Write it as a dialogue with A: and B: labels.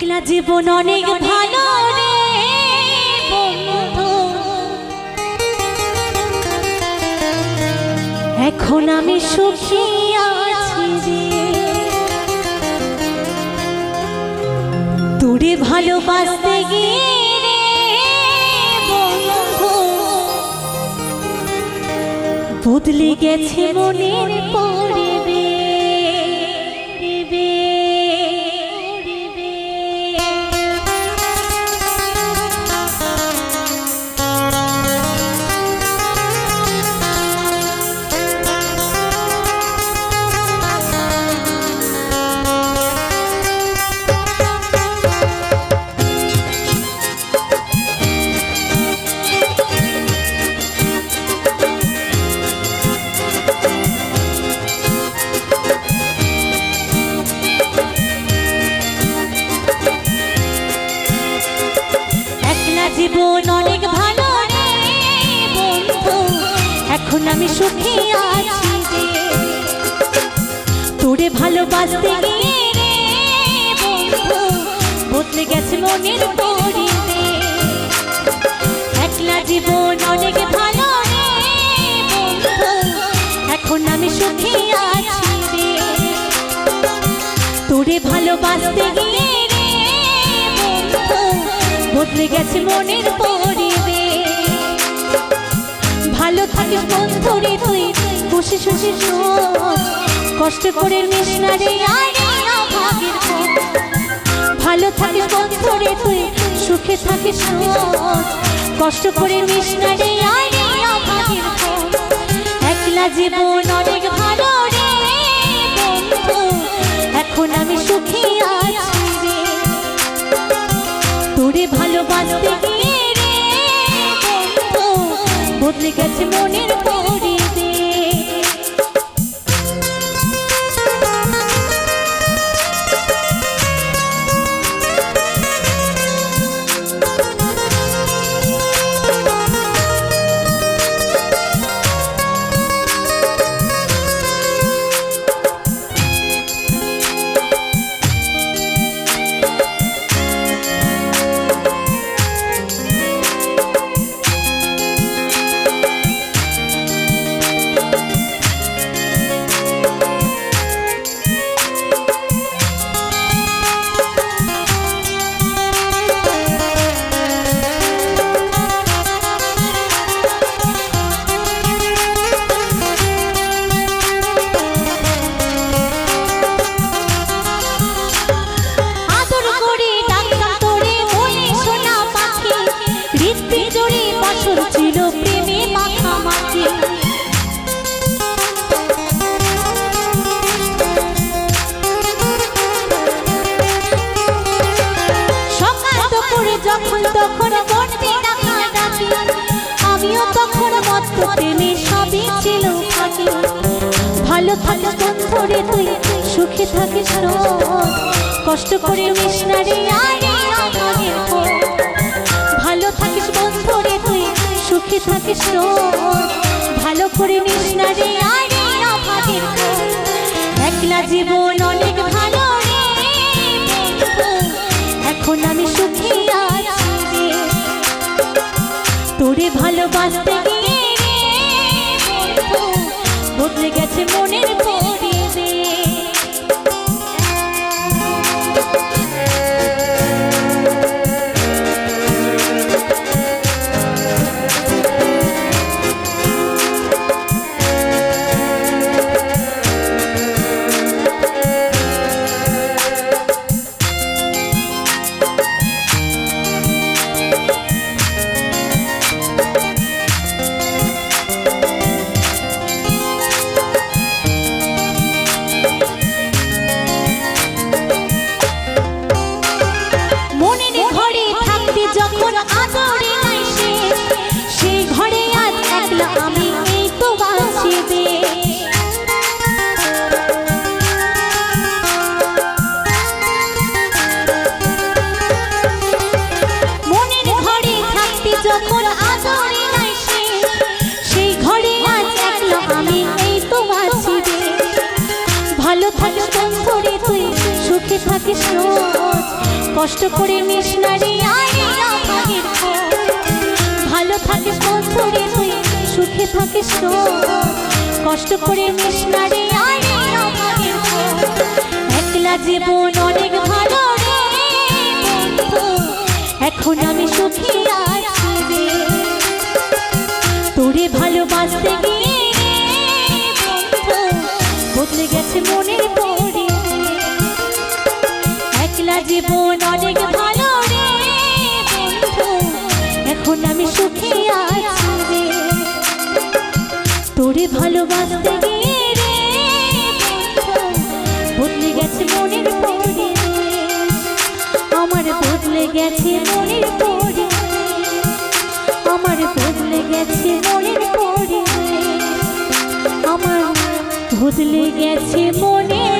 A: একলা জীবন অনেক ভালো এখন আমি সুখী আছি রে। তোরে ভালোবাসতে গিয়ে বদলে গেছে মনের জীবন অনেক ভালো রে বন্ধু। এখন আমি সুখী আছি তোরে ভালোবাসতে গিয়ে রে বন্ধু, বদলে গেছে মনের পরিবে। একলা জীবন অনেক ভালো রে বন্ধু, এখন আমি সুখী আছি তোরে ভালোবাসতে গিয়ে বদলে গেছে মনের পরিবে ভালো থাকিস বন্ধু রে তুই, বসে শুষে কষ্ট করে নিস না রে, আরে ভালো থাকিস বন্ধু রে তুই, সুখে সোচ কষ্ট করে নিস না রে, আরে একলা জীবন অনেক ভালো রে এখন আমি সুখী গেছে মনের ভালো থাকিস বন্ধুরে তুই, সুখে থাকিস কষ্ট করে মিশনারে আরে। ভালো থাকিস বন্ধুরে তুই, সুখে থাকিস ভালো করে মিশনারে কষ্ট করে মিশনারি না রে আরে খোঁজ। ভালো থাকিস বন্ধুরে তুই, সুখে থাকিস কষ্ট করে মিশনারি না রে আরে একলা জীবন অনেক ভালো রে এখন আমি সুখী আছি। জীবন অনেক ভালো রে এখন আমি সুখী আছি তোরে ভালোবাসতে বদলে গেছে মনের পরে আমার বদলে গেছে মনের পরে আমার বদলে গেছে মনের পরে আমার বদলে গেছে মনের